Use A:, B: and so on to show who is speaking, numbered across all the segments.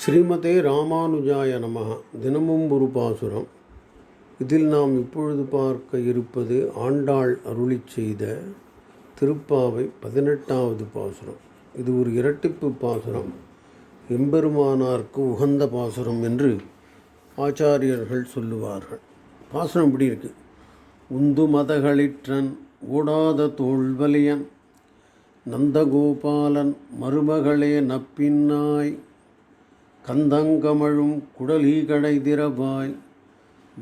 A: ஸ்ரீமதே ராமானுஜாய நம தினமும் ஒரு பாசுரம். இதில் நாம் இப்பொழுது பார்க்க இருப்பது ஆண்டாள் அருளிச் செய்த திருப்பாவை பதினெட்டாவது பாசுரம். இது ஒரு இரட்டிப்பு பாசுரம். எம்பெருமானார்க்கு உகந்த பாசுரம் என்று ஆச்சாரியர்கள் சொல்லுவார்கள். பாசுரம் இப்படி இருக்கு. உந்து மதகளிற்றன் ஓடாத தோல்வலியன் நந்தகோபாலன் மருமகளே நப்பின்னாய் கந்தங்கமழும் குடலி கடை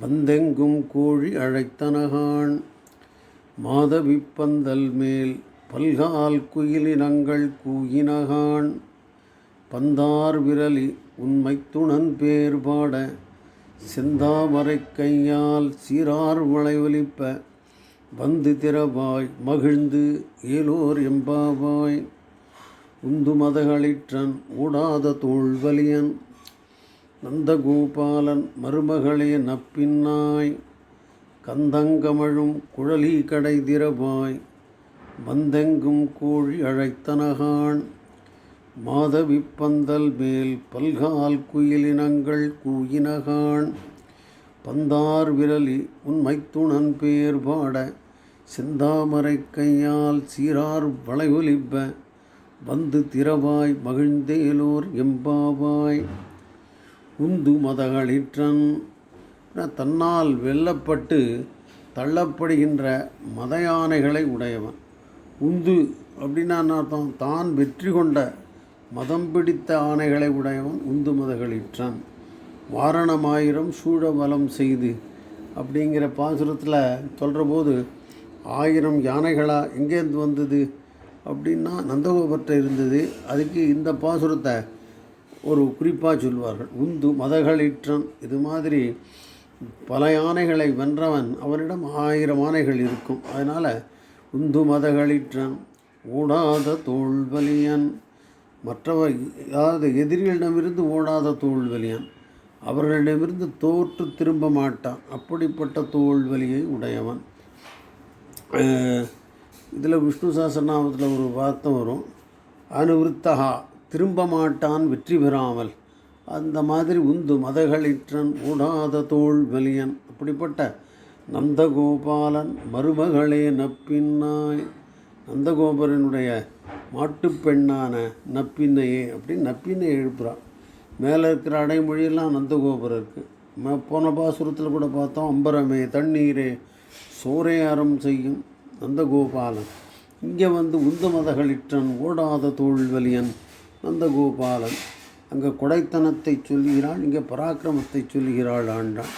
A: வந்தெங்கும் கோழி அழைத்தனகான். மாதவிப்பந்தல் மேல் பல்கால் குயிலினங்கள் கூயினகான். பந்தார் விரலி உண்மை துணன் பேர் பாட செந்தாமரை கையால் சீரார் வளைவலிப்ப வந்து திரவாய் மகிழ்ந்து ஏலோர் எம்பாவாய். உந்து மதகளிற்றன் ஊடாத தோல்வலியன் நந்தகோபாலன் மருமகளே நப்பின்னாய் கந்தங்கமழும் குழலி கடை திரவாய் வந்தெங்கும் கோழி அழைத்தனகான் மாதவிப்பந்தல் மேல் பல்கால் குயிலினங்கள் கூயினகான் பந்தார் விரலி உண்மைத்துணன் பேர் பாட செந்தாமரை கையால் சீரார் வளைவொலிப்ப வந்து திறவாய் மகிழ்ந்தேலோர் எம்பாவாய். உந்து மதகளிற்றன் தன்னால் வெல்லப்பட்டு தள்ளப்படுகின்ற மத யானைகளை உடையவன். உந்து அப்படின்னா என்ன அர்த்தம்? தான் வெற்றி கொண்ட மதம் பிடித்த ஆணைகளை உடையவன் உந்து மதகளிற்றான். வாரணமாயிரம் சூழவலம் செய்து அப்படிங்கிற பாசுரத்தில் சொல்கிற போது ஆயிரம் யானைகளா எங்கேருந்து வந்தது? அப்படின்னா நந்தகோபுரத்தில் இருந்தது. அதுக்கு இந்த பாசுரத்தை ஒரு குறிப்பாக சொல்வார்கள். உந்து மதகளிற்றன் இது மாதிரி பல யானைகளை வென்றவன் அவனிடம் ஆயிரம் யானைகள் இருக்கும். அதனால் உந்து மதகளிற்றன் ஓடாத தோல்வலியன் மற்றவர் அதாவது எதிரிகளிடமிருந்து ஓடாத தோல்வலியன் அவர்களிடமிருந்து தோற்று திரும்ப மாட்டான். அப்படிப்பட்ட தோல்வலியை உடையவன். இதில் விஷ்ணு சாஸ்திரநாமத்தில் ஒரு வார்த்தை வரும். அனுவிருத்தகா திரும்ப மாட்டான் வெற்றி பெறாமல். அந்த மாதிரி உந்து மதகளிற்றன் ஓடாத தோல் வலியன் அப்படிப்பட்ட நந்தகோபாலன் மருமகளே நப்பின்னாய். நந்தகோபரனுடைய மாட்டுப்பெண்ணான நப்பின்னையே அப்படின்னு நப்பின்னை எழுப்புறான் மேலே இருக்கிற அடைமொழியெல்லாம் நந்தகோபுரம் இருக்குது போன பாசுரத்தில் கூட பார்த்தோம் அம்பரமே தண்ணீரே சோரையாரம் செய்யும். நந்தகோபாலன். இங்கே வந்து உந்தமதகளிற்றன் ஓடாத தோல்வலியன் நந்தகோபாலன். அங்கே கொடைத்தனத்தை சொல்லுகிறாள் இங்கே பராக்கிரமத்தை சொல்லுகிறாள் ஆண்டாள்.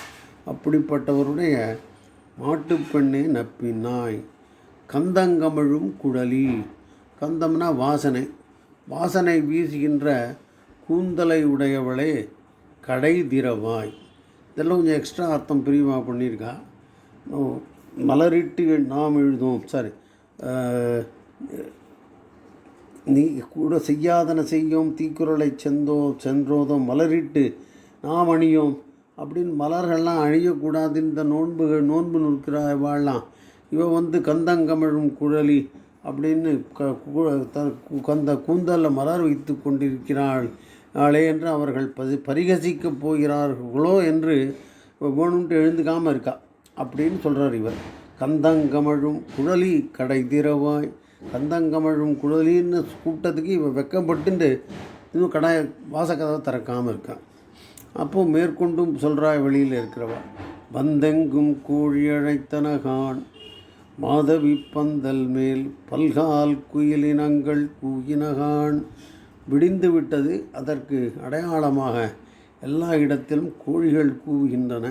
A: அப்படிப்பட்டவருடைய மாட்டுப்பெண்ணே நப்பினாய். கந்தங்கமழும் குடலி. கந்தம்னா வாசனை. வாசனை வீசுகின்ற கூந்தலை உடையவளே கடை திரவாய் இதெல்லாம் கொஞ்சம் எக்ஸ்ட்ரா அர்த்தம் பிரியமாக பண்ணியிருக்கா. மலரிட்டு நாம் எழுதும் சாரி நீ கூட செய்யாதன செய்யும் தீக்குறளை செந்தோ சென்றோதோ மலரிட்டு நாம் அணியோம். அப்படின்னு மலர்கள்லாம் அழியக்கூடாது இந்த நோன்புகள் நோன்பு நிற்கிறா வாழலாம். இவன் வந்து கந்தங்கமிழும் குழலி அப்படின்னு க கந்த கூந்தலில் மலர் வைத்து கொண்டிருக்கிறாள். நாளே என்று அவர்கள் பரிகசிக்கப் போகிறார்களோ என்று வேணும்ட்டு எழுந்துக்காமல் இருக்கா. அப்படின்னு சொல்கிறார் இவர். கந்தங்கமழும் குழலி கடை திரவாய் கந்தங்கமழும் குழலின்னு கூப்பிட்டதுக்கு இவன் வெக்கப்பட்டுண்டு இன்னும் கடை வாசக்கதவை திறக்காமல் இருக்கான். அப்போது மேற்கொண்டும் சொல்கிறா வெளியில் இருக்கிறவா வந்தெங்கும் கோழி அழைத்தனகான் மாதவி பந்தல் மேல் பல்கால் குயிலினங்கள் கூயினகான் விடிந்து விட்டது. அதற்கு அடையாளமாக எல்லா இடத்திலும் கோழிகள் கூவுகின்றன.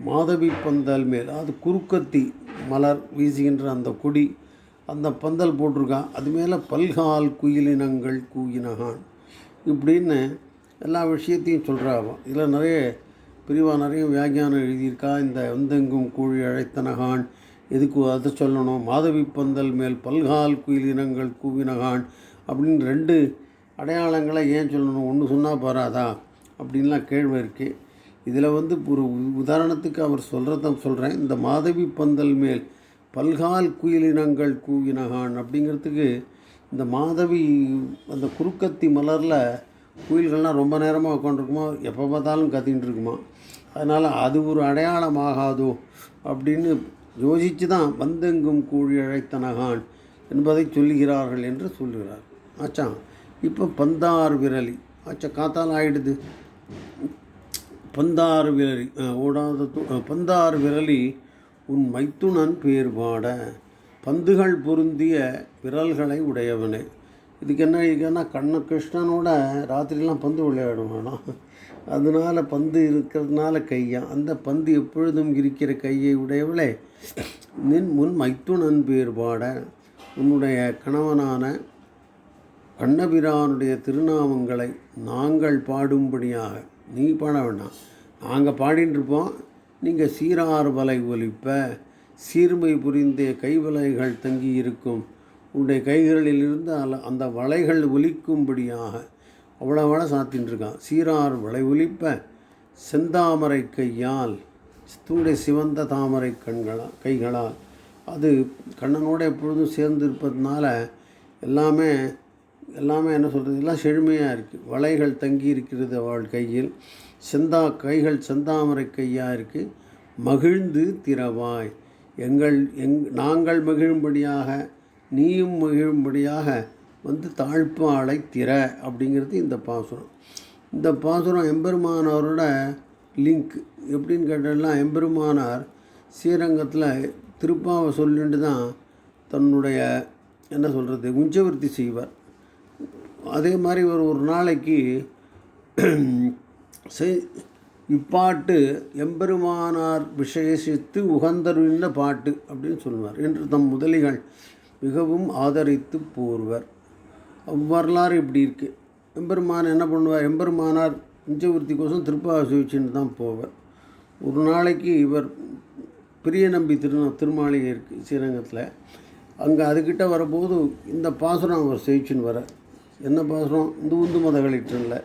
A: மாதவி பந்தல் மேல் அது குறுக்கத்தி மலர் வீசுகின்ற அந்த கொடி அந்த பந்தல் போட்டிருக்கான். அது மேலே பல்கால் குயிலினங்கள் கூயினகான். இப்படின்னு எல்லா விஷயத்தையும் சொல்கிறாவான் இதில் நிறைய பிரிவாக நிறைய வியாக்கியானம் எழுதியிருக்கா. இந்த வந்தெங்கும் கூழி அழைத்தனகான் எதுக்கு அதை சொல்லணும்? மாதவி பந்தல் மேல் பல்கால் குயிலினங்கள் கூவினகான் அப்படின்னு ரெண்டு அடையாளங்களை ஏன் சொல்லணும்? ஒன்று சொன்னால் போகாதா அப்படின்லாம் கேள்வி இருக்குது இதில் வந்து ஒரு உதாரணத்துக்கு அவர் சொல்கிறத சொல்கிறேன் இந்த மாதவி பந்தல் மேல் பல்கால் குயிலினங்கள் கூவினகான் அப்படிங்கிறதுக்கு இந்த மாதவி அந்த குறுக்கத்தி மலரில் குயில்கள்லாம் ரொம்ப நேரமாக உட்காந்துருக்குமா எப்போ பார்த்தாலும் கத்தின்னு இருக்குமா? அதனால் அது ஒரு அடையாளமாகாதோ அப்படின்னு யோசித்து தான் வந்தெங்கும் கூழி அழைத்தனகான் என்பதை சொல்லுகிறார்கள் என்று சொல்லுகிறார். ஆச்சா இப்போ பந்தார் விரலி. ஆச்சா காத்தால் ஆயிடுது. பந்தார் விரலி ஓடாத பந்தாறு பந்தார் விரலி உன் மைத்துனன் பேர் பாட. பந்துகள் பொருந்திய விரல்களை உடையவனே. இதுக்கு என்ன இதுன்னா கண்ண கிருஷ்ணனோட ராத்திரிலாம் பந்து விளையாடுவானா? அதனால் பந்து இருக்கிறதுனால கையா? அந்த பந்து எப்பொழுதும் இருக்கிற கையை உடையவளே. நின் முன் மைத்துனன் பேர் பாட. உன்னுடைய கணவனான கண்ணபிரானுடைய திருநாமங்களை நாங்கள் பாடும்படியாக நீ பாட வேண்டாம். நாங்கள் பாடின்னு இருப்போம் நீங்கள் சீரார் வலை ஒலிப்ப சீர்மை புரிந்த கைவலைகள் தங்கி இருக்கும். உன்னுடைய கைகளிலிருந்து அல அந்த வலைகள் ஒலிக்கும்படியாக அவ்வளோ வள சாத்தின்ட்டுருக்கான் சீரார் வலை ஒலிப்ப செந்தாமரை கையால் தூடைய சிவந்த தாமரை கண்களால் கைகளால். அது கண்ணனோட எப்பொழுதும் சேர்ந்து இருப்பதுனால எல்லாமே எல்லாமே என்ன சொல்கிறது எல்லாம் செழுமையாக இருக்குது வலைகள் தங்கி இருக்கிறது அவள் கையில். செந்தா கைகள் செந்தாமரை கையாக இருக்குது மகிழ்ந்து திறவாய் எங்கள் எங் நாங்கள் மகிழும்படியாக நீயும் மகிழும்படியாக வந்து தாழ்ப்பாளை திற அப்படிங்கிறது இந்த பாசுரம். இந்த பாசுரம் எம்பெருமானாரோட லிங்க். எப்படின்னு கேட்டோம்னா எம்பெருமானார் ஸ்ரீரங்கத்தில் திருப்பாவை சொல்லிட்டு தான் தன்னுடைய என்ன சொல்கிறது உஞ்சவர்த்தி செய்வார். அதே மாதிரி ஒரு ஒரு நாளைக்கு செய் இப்பாட்டு எம்பெருமானார் விசேஷித்து உகந்தருவின பாட்டு அப்படின்னு சொல்லுவார். என்று தம் முதலிகள் மிகவும் ஆதரித்து போர்வர். அவ்வரலாறு இப்படி இருக்குது எம்பெருமான் என்ன பண்ணுவார்? எம்பெருமானார் உஞ்சவர்த்திக்கோசம் திருப்பாசி வச்சுன்னு தான் போவார். ஒரு நாளைக்கு இவர் பிரிய நம்பி திரு திருமாளிகை இருக்குது ஸ்ரீரங்கத்தில். அங்கே அதுக்கிட்ட வரபோது இந்த பாசுரம் அவர் செவிச்சுன்னு வர என்ன பாசுரம் இந்த உந்து மதகளிற்றில்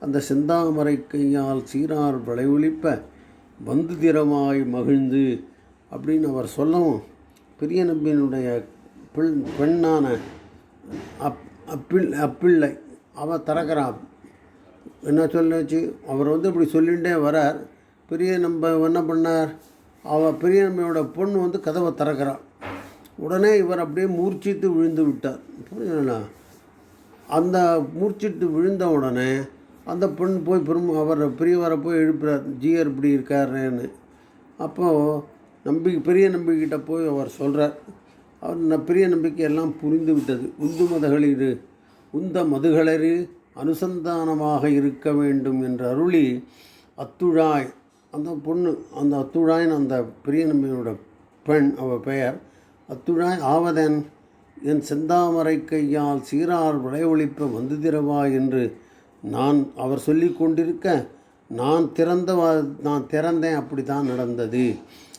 A: அந்த செந்தாமரை கையால் சீரார் விளைவொழிப்ப வந்து திறமாய் மகிழ்ந்து அப்படின்னு அவர் சொல்லவும் பெரிய நம்பியினுடைய பிள் பெண்ணான அப் அப்பிள் அப்பிள்ளை அவ திறக்கிறான் என்ன சொல்லுச்சு? அவர் வந்து இப்படி சொல்லிகிட்டே வரார். பெரிய நம்ப என்ன பண்ணார்? அவ பெரிய நம்பியோட பொண்ணு வந்து கதவை திறக்கிறான் உடனே இவர் அப்படியே மூர்ச்சித்து விழுந்து விட்டார். புரியுதுங்களா? அந்த மூர்ச்சிட்டு விழுந்த உடனே அந்த பெண் போய் பெரும் அவரை பெரியவரை போய் எழுப்புறார் ஜியர் இப்படி இருக்காருன்னு அப்போது நம்பி பெரிய நம்பிக்கிட்ட போய் அவர் சொல்கிறார் அவர் ந- பெரிய நம்பிக்கை எல்லாம் புரிந்து விட்டது. உந்து மதகளிரு உந்த மதுகளரு அனுசந்தானமாக இருக்க வேண்டும் என்ற அருளி அத்துழாய் அந்த பொண்ணு அந்த அத்துழாயின் அந்த பெரிய நம்பியோட பெண் அவள் பெயர் அத்துழாய் ஆவதன் என் செந்தாமரை கையால் சீரார் விளைவொழிப்ப வந்து திரவா என்று நான் அவர் சொல்லி கொண்டிருக்க நான் திறந்த வா- நான் திறந்தேன் அப்படி தான் நடந்தது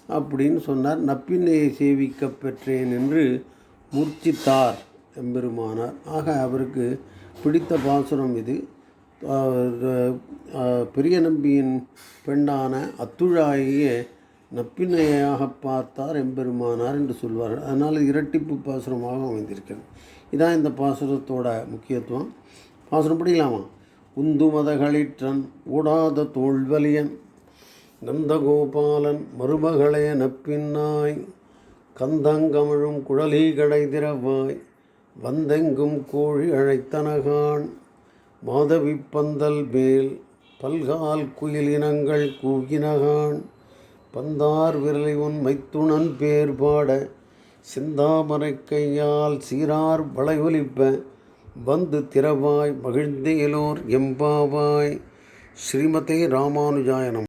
A: அப்படின்னு சொன்னார். நப்பின்னையை சேவிக்க பெற்றேன் என்று முர்ச்சித்தார் எம்பெருமானார். ஆக அவருக்கு பிடித்த பாசுரம் இது. பெரிய நம்பியின் பெண்ணான அத்துழாயே நப்பினையாக பார்த்தார் எம்பெருமானார் என்று சொல்வார் அதனால் இரட்டிப்பு பாசுரமாக அமைந்திருக்கிறது. இதான் இந்த பாசுரத்தோட முக்கியத்துவம். பாசுரம் படிக்கலாமா? உந்துமதகளிற்றன் ஓடாத தோல்வலியன் நந்தகோபாலன் மருமகளே நப்பின்னாய் கந்தங்கமிழும் குழலி கடை திறவாய் வந்தெங்கும் கோழி அழைத்தனகான் மாதவி பந்தல் மேல் பல்கால் குயிலினங்கள் கூகினகான் பந்தார் விரலை உன் மைத்துணன் பேர் பாட சிந்தாமரை கையால் சீரார் வளைவொலிப்ப வந்து திறவாய் மகிழ்ந்தேலோர் எம்பாவாய் ஸ்ரீமதே ராமானுஜாயனம்